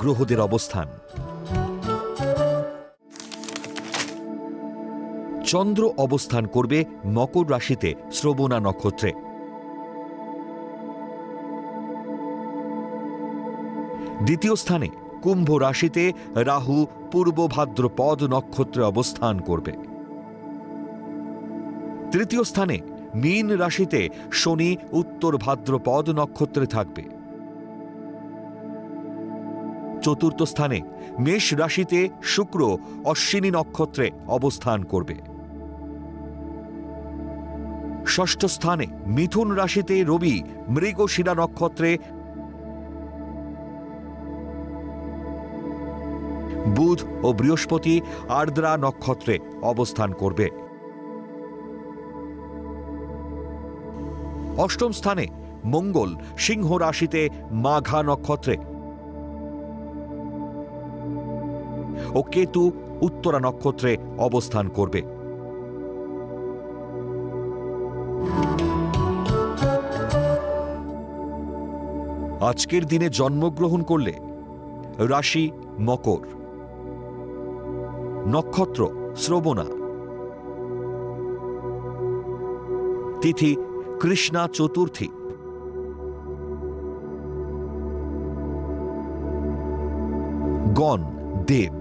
গ্রহদের অবস্থান। চন্দ্র অবস্থান করবে মকর রাশিতে শ্রবণা নক্ষত্রে। দ্বিতীয় স্থানে কুম্ভ রাশিতে রাহু পূর্ব ভাদ্রপদ নক্ষত্রে অবস্থান করবে। তৃতীয় স্থানে মীন রাশিতে শনি উত্তর ভাদ্রপদ নক্ষত্রে থাকবে। চতুর্থ স্থানে মেষ রাশিতে শুক্র অশ্বিনী নক্ষত্রে অবস্থান করবে। ষষ্ঠ স্থানে মিথুন রাশিতে রবি মৃগশিরা নক্ষত্রে বুধ ও বৃহস্পতি আর্দ্রা নক্ষত্রে অবস্থান করবে। অষ্টম স্থানে মঙ্গল সিংহ রাশিতে মাঘা নক্ষত্রে ও কেতু উত্তরা নক্ষত্রে অবস্থান করবে। আজকের দিনে জন্মগ্রহণ করলে রাশি মকর। নক্ষত্র শ্রবণা। তিথি কৃষ্ণা চতুর্থী। গণ দেব।